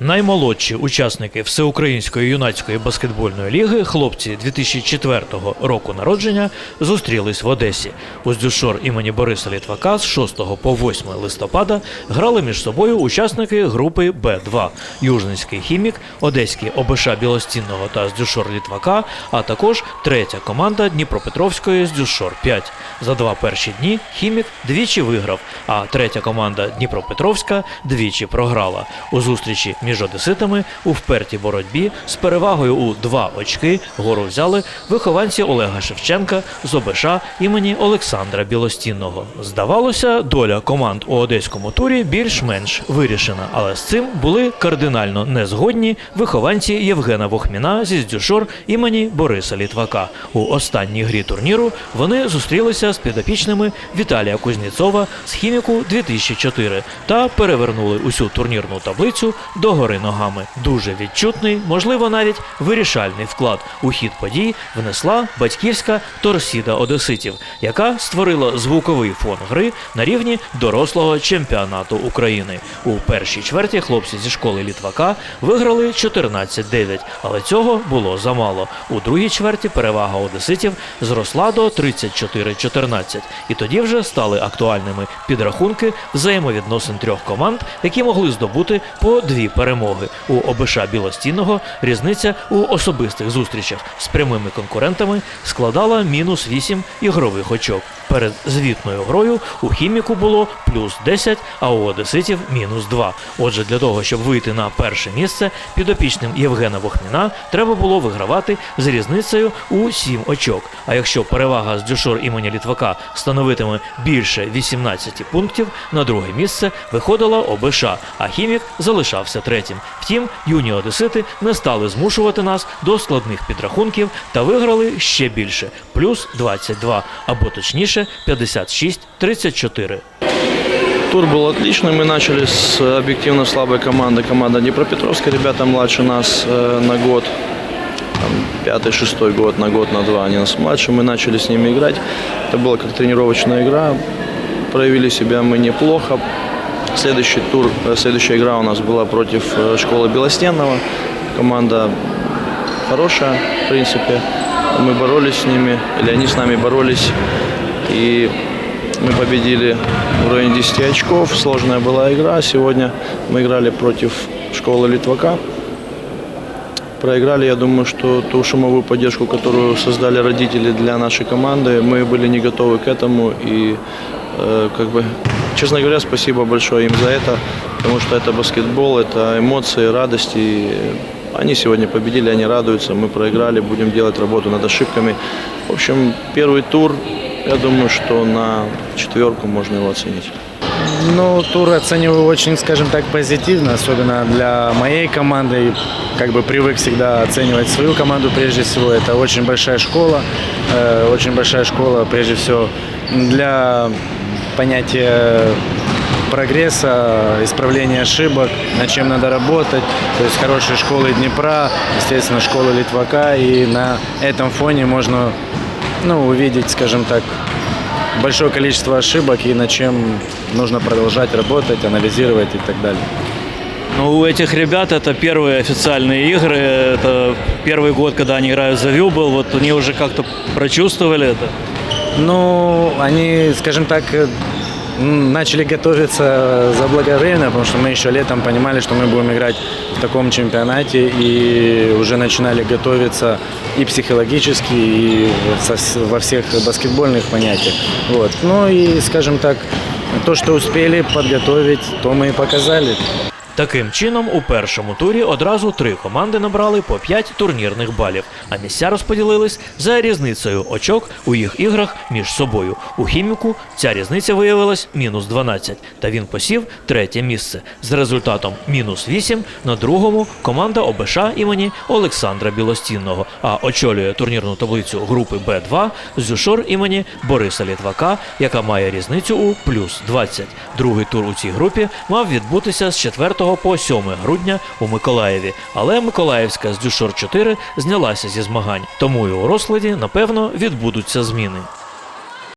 Наймолодші учасники Всеукраїнської юнацької баскетбольної ліги, хлопці 2004 року народження, зустрілись в Одесі. У Здюшор імені Бориса Літвака з 6 по 8 листопада грали між собою учасники групи Б2 Южницький хімік, Одеський ОБШ Білостінного та Здюшор Літвака, а також третя команда Дніпропетровської Здюшор 5. За два перші дні хімік двічі виграв, а третя команда Дніпропетровська двічі програла. У зустрічі між одеситами у впертій боротьбі з перевагою у два очки гору взяли вихованці Олега Шевченка з ОБШ імені Олександра Білостінного. Здавалося, доля команд у одеському турі більш-менш вирішена, але з цим були кардинально незгодні вихованці Євгена Вохміна зі Здюшор імені Бориса Літвака. У останній грі турніру вони зустрілися з підопічними Віталія Кузнєцова з хіміку 2004 та перевернули усю турнірну таблицю до гори ногами. Дуже відчутний, можливо, навіть вирішальний вклад у хід подій внесла батьківська торсіда одеситів, яка створила звуковий фон гри на рівні дорослого чемпіонату України. У першій чверті хлопці зі школи Літвака виграли 14-9, але цього було замало. У другій чверті перевага одеситів зросла до 34-14, і тоді вже стали актуальними підрахунки взаємовідносин трьох команд, які могли здобути по дві перемоги. У ОБШ Білостінного різниця у особистих зустрічах з прямими конкурентами складала мінус 8 ігрових очок. Перед звітною грою у хіміку було плюс 10, а у одеситів мінус 2. Отже, для того, щоб вийти на перше місце, підопічним Євгена Вохміна треба було вигравати з різницею у 7 очок. А якщо перевага з дюшор імені Літвака становитиме більше 18 пунктів, на друге місце виходила ОБШ, а хімік залишався третім Втім, юні одесити не стали змушувати нас до складних підрахунків та виграли ще більше плюс 22, або точніше 56-34. Тур был отличный. Мы начали с объективно слабой команды. Команда Днепропетровская. Ребята младше нас э, на год. Там, пятый, шестой год, на год, на два. Они нас младше. Мы начали с ними играть. Это была как тренировочная игра. Проявили себя мы неплохо. Следующий тур, э, следующая игра у нас была против э, школы Белостенного. Команда хорошая, в принципе. Мы боролись с ними, или они с нами боролись. И мы победили в районе 10 очков. Сложная была игра. Сегодня мы играли против школы Литвака. Проиграли, я думаю, что ту шумовую поддержку, которую создали родители для нашей команды, мы были не готовы к этому. И, как бы, честно говоря, спасибо большое им за это, потому что это баскетбол, это эмоции, радости. Они сегодня победили, они радуются. Мы проиграли, будем делать работу над ошибками. В общем, первый тур, я думаю, что на четверку можно его оценить. Ну, тур оцениваю очень, скажем так, позитивно, особенно для моей команды. Как бы привык всегда оценивать свою команду прежде всего. Это очень большая школа, э, очень большая школа прежде всего для понятия прогресса, исправления ошибок, над чем надо работать. То есть хорошие школы Днепра, естественно, школы Литвака. И на этом фоне можно ну, увидеть, скажем так, большое количество ошибок и над чем нужно продолжать работать, анализировать и так далее. Ну, у этих ребят это первые официальные игры, это первый год, когда они играют за Вилбл, вот они уже как-то прочувствовали это. Ну, они, скажем так, начали готовиться заблаговременно, потому что мы еще летом понимали, что мы будем играть в таком чемпионате и уже начинали готовиться и психологически, и со вс- во всех баскетбольных понятиях. Вот. Ну и, скажем так, то, что успели подготовить, то мы и показали. Таким чином, у першому турі одразу три команди набрали по 5 турнірних балів, а місця розподілились за різницею очок у їх іграх між собою. У хіміку ця різниця виявилась мінус 12, та він посів третє місце з результатом мінус 8 на другому команда ОБШ імені Олександра Білостінного, а очолює турнірну таблицю групи Б2 Зюшор імені Бориса Літвака, яка має різницю у плюс 20. Другий тур у цій групі мав відбутися з 4 по 7 грудня у Миколаєві, але Миколаївська з Дюшор 4 знялася зі змагань, тому і у розкладі, напевно, відбудуться зміни.